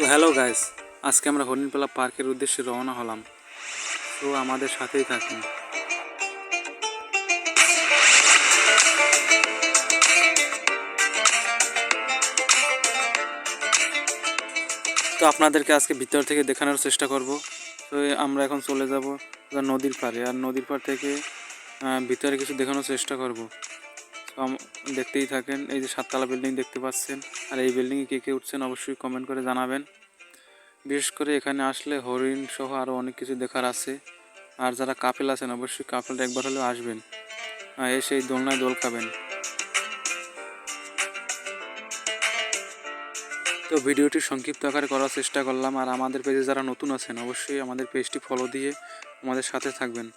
তো hello guys আজকে আমরা হরিণপালা পার্কের উদ্দেশ্যে রওনা হলাম। তো আমাদের সাথেই থাকুন। তো আপনাদেরকে আজকে ভিতর থেকে দেখানোর চেষ্টা করব। তো আমরা এখন চলে যাব নদীর পাড়ে। আর নদীর পাড় থেকে ভিতরে কিছু দেখানোর চেষ্টা করব। তো দেখতেই থাকেন। এই যে সাততলা বিল্ডিং দেখতে পাচ্ছেন। আর এই বিল্ডিংয়ে কে কে উঠছেন অবশ্যই কমেন্ট করে জানাবেন। বিশেষ করে এখানে আসলে হরিণ সহ আরও অনেক কিছু দেখার আছে। আর যারা কাপেল আছেন, অবশ্যই কাপেলটা একবার হলেও আসবেন। আর এসে এই দোলনায় দোল খাবেন। তো ভিডিওটি সংক্ষিপ্ত আকারে করার চেষ্টা করলাম। আর আমাদের পেজে যারা নতুন আছেন, অবশ্যই আমাদের পেজটি ফলো দিয়ে আমাদের সাথে থাকবেন।